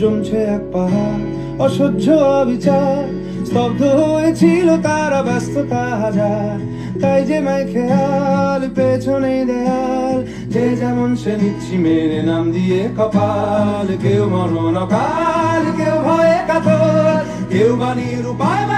জমছে এক পাহাড়, অসহ্য অবিচার, স্তব্ধ হয়েছিল তারা ব্যস্ততা হাজার। তাই যে মাই খেয়াল, পেছনে দেয়াল, যে যেমন সে নিচ্ছি মেনে নাম দিয়ে কপাল। কেউ মরণ অকাল, কেউ ভয়ে কাতর, কেউ বাণীর উপায়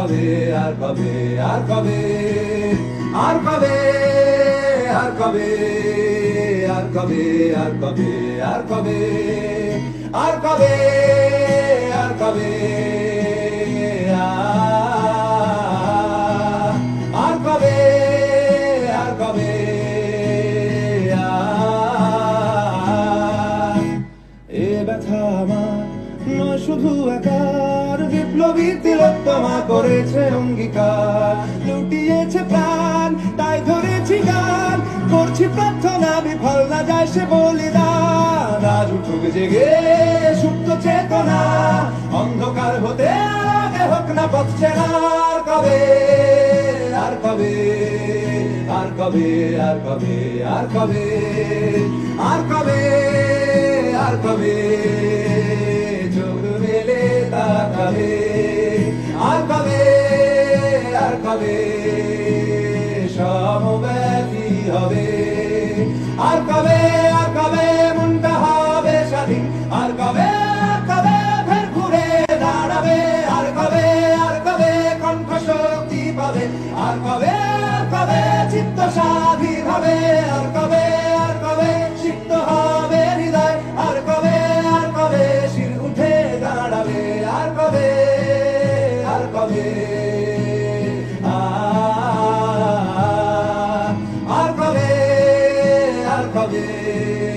কবে আর কবে আর কবে আর কবে আর কবে আর কবে আর কবে আর কবে আর কবে আর কবে আর কবে আর কবে এ ব্যথা আমার শুধু একার বিপ্লবী তিলোত্তমা করেছে অঙ্গীকার। লুটিয়েছে প্রাণ, তাই ধরেছি গান। করছি প্রার্থনা, বিফল না যায় সে বলিদান। আজ উঠুক জেগে সুপ্ত চেতনা। অন্ধকার হতে আগে হোক না পথ চেনা আর কবে আর কবে আর কবে আর কবে আর কবে আর কবে আর কবে। আর কবে সমব্যথী হবে। আর কবে আর কবে মনটা হবে স্বাধীন? আর কবে আর কবে ফের ঘুরে দাঁড়াবে? আর কবে আর কবে কণ্ঠ শক্তি পাবে? আর কবে আর কবে চিত্ত স্বাধীন হবে? আর কবে আর কবে হবে আর কবে আর কবে শির উঠে আর কবে কবে Deus.